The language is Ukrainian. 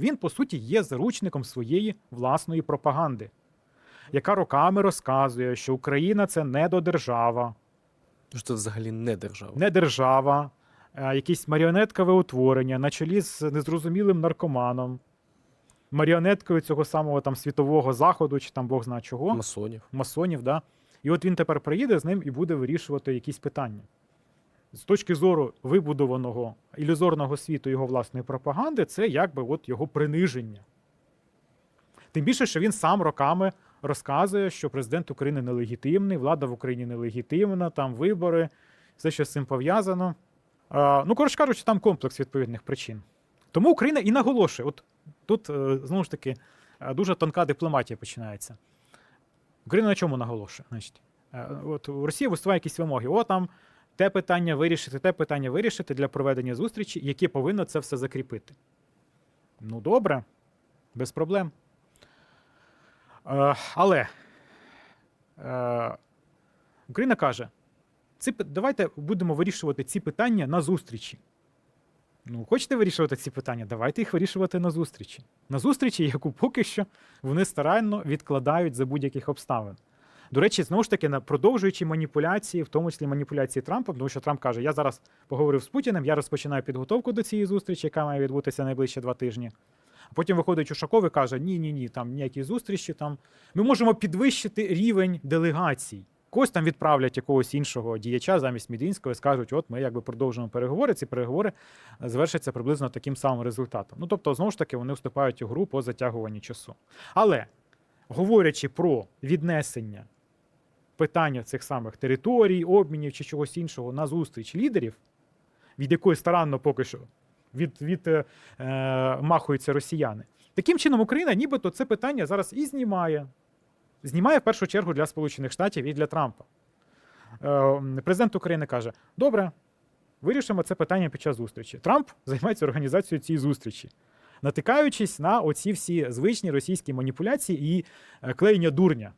Він, по суті, є заручником своєї власної пропаганди, яка роками розказує, що Україна це недодержава, Що це взагалі не держава. не держава, якесь маріонеткове утворення на чолі з незрозумілим наркоманом, маріонеткою цього самого там світового заходу, чи там Бог знає чого, Масонів. масонів. Да? І от він тепер приїде з ним і буде вирішувати якісь питання. З точки зору вибудованого ілюзорного світу його власної пропаганди, це якби от його приниження. Тим більше, що він сам роками розказує, що президент України нелегітимний, влада в Україні нелегітимна, там вибори, все, що з цим пов'язано. Ну, коротше кажучи, там комплекс відповідних причин. Тому Україна і наголошує: от тут, е, знову ж таки, е, дуже тонка дипломатія починається. Україна на чому наголошує? Значить, е, от у Росії висуває якісь вимоги. О, там те питання вирішити, те питання вирішити для проведення зустрічі, яке повинно це все закріпити. Ну, добре, без проблем. Е, але е, Україна каже: ці, давайте будемо вирішувати ці питання на зустрічі. Ну, хочете вирішувати ці питання? Давайте їх вирішувати на зустрічі. На зустрічі, яку поки що вони старанно відкладають за будь-яких обставин. До речі, знову ж таки, продовжуючи маніпуляції, в тому числі маніпуляції Трампа, тому що Трамп каже: я зараз поговорив з Путіним, я розпочинаю підготовку до цієї зустрічі, яка має відбутися найближчі два тижні. А потім виходить Ушаков і каже: ні, ні, ні, там ніякі зустрічі. Там ми можемо підвищити рівень делегацій. Когось там відправлять якогось іншого діяча замість Мединського і скажуть, от ми якби продовжуємо переговори. Ці переговори завершаться приблизно таким самим результатом. Ну тобто, знову ж таки, вони вступають у гру по затягуванні часу. Але говорячи про віднесення питання цих самих територій, обмінів чи чогось іншого на зустріч лідерів, від якої старанно поки що від, від, е, е, махуються росіяни. Таким чином, Україна нібито це питання зараз і знімає. Знімає в першу чергу для Сполучених Штатів і для Трампа. Е, президент України каже: добре, вирішимо це питання під час зустрічі. Трамп займається організацією цієї зустрічі, натикаючись на оці всі звичні російські маніпуляції і е, клеєння дурня.